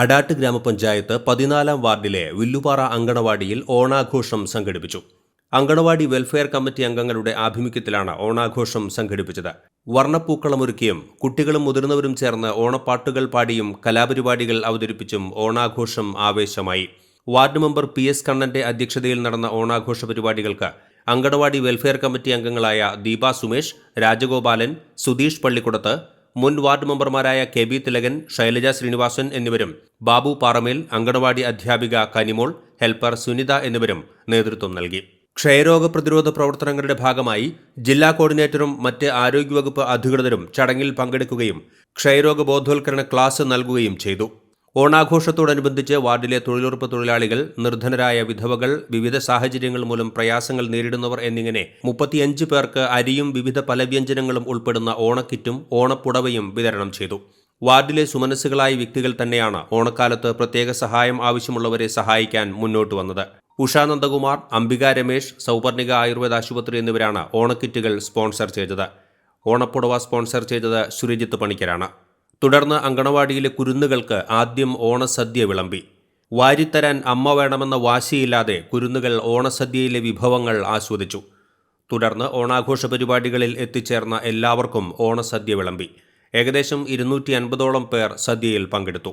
അടാട്ട് ഗ്രാമപഞ്ചായത്ത് പതിനാലാം വാർഡിലെ വില്ലുപാറ അങ്കണവാടിയിൽ ഓണാഘോഷം സംഘടിപ്പിച്ചു. അങ്കണവാടി വെൽഫെയർ കമ്മിറ്റി അംഗങ്ങളുടെ ആഭിമുഖ്യത്തിലാണ് ഓണാഘോഷം സംഘടിപ്പിച്ചത്. വർണപ്പൂക്കളമൊരുക്കിയും കുട്ടികളും മുതിർന്നവരും ചേർന്ന് ഓണപ്പാട്ടുകൾ പാടിയും കലാപരിപാടികൾ അവതരിപ്പിച്ചും ഓണാഘോഷം ആവേശമായി. വാർഡ് മെമ്പർ പി എസ് കണ്ണന്റെ അധ്യക്ഷതയിൽ നടന്ന ഓണാഘോഷ പരിപാടികൾക്ക് അങ്കണവാടി വെൽഫെയർ കമ്മിറ്റി അംഗങ്ങളായ ദീപ സുമേഷ് രാജഗോപാലൻ സുധീഷ് പള്ളിക്കുടത്ത് മുൻ വാർഡ് മെമ്പർമാരായ കെ ബി തിലകൻ ശൈലജ ശ്രീനിവാസൻ എന്നിവരും ബാബു പാറമേൽ അങ്കണവാടി അധ്യാപിക കനിമോൾ ഹെൽപ്പർ സുനിത എന്നിവരും നേതൃത്വം നൽകി. ക്ഷയരോഗ പ്രതിരോധ പ്രവർത്തനങ്ങളുടെ ഭാഗമായി ജില്ലാ കോർഡിനേറ്ററും മറ്റ് ആരോഗ്യവകുപ്പ് അധികൃതരും ചടങ്ങിൽ പങ്കെടുക്കുകയും ക്ഷയരോഗ ബോധവൽക്കരണ ക്ലാസ് നൽകുകയും ചെയ്തു. ഓണാഘോഷത്തോടനുബന്ധിച്ച് വാർഡിലെ തൊഴിലുറപ്പ് തൊഴിലാളികൾ നിർധനരായ വിധവകൾ വിവിധ സാഹചര്യങ്ങൾ മൂലം പ്രയാസങ്ങൾ നേരിടുന്നവർ എന്നിങ്ങനെ മുപ്പത്തിയഞ്ച് പേർക്ക് അരിയും വിവിധ പലവ്യഞ്ജനങ്ങളും ഉൾപ്പെടുന്ന ഓണക്കിറ്റും ഓണപ്പുടവയും വിതരണം ചെയ്തു. വാർഡിലെ സുമനസ്സുകളായ വ്യക്തികൾ തന്നെയാണ് ഓണക്കാലത്ത് പ്രത്യേക സഹായം ആവശ്യമുള്ളവരെ സഹായിക്കാൻ മുന്നോട്ട് വന്നത്. ഉഷാനന്ദകുമാർ അംബിക രമേശ് സൗപർണിക ആയുർവേദ ആശുപത്രി എന്നിവരാണ് ഓണക്കിറ്റുകൾ സ്പോൺസർ ചെയ്തത്. ഓണപ്പുടവ സ്പോൺസർ ചെയ്തത് സുരജിത്ത് പണിക്കരാണ്. തുടർന്ന് അങ്കണവാടിയിലെ കുരുന്നുകൾക്ക് ആദ്യം ഓണസദ്യ വിളമ്പി. വാരിത്തരാൻ അമ്മ വേണമെന്ന വാശിയില്ലാതെ കുരുന്നുകൾ ഓണസദ്യയിലെ വിഭവങ്ങൾ ആസ്വദിച്ചു. തുടർന്ന് ഓണാഘോഷ പരിപാടികളിൽ എത്തിച്ചേർന്ന എല്ലാവർക്കും ഓണസദ്യ വിളമ്പി. ഏകദേശം ഇരുന്നൂറ്റി അൻപതോളം പേർ സദ്യയിൽ പങ്കെടുത്തു.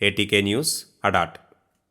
ATK News, Adat.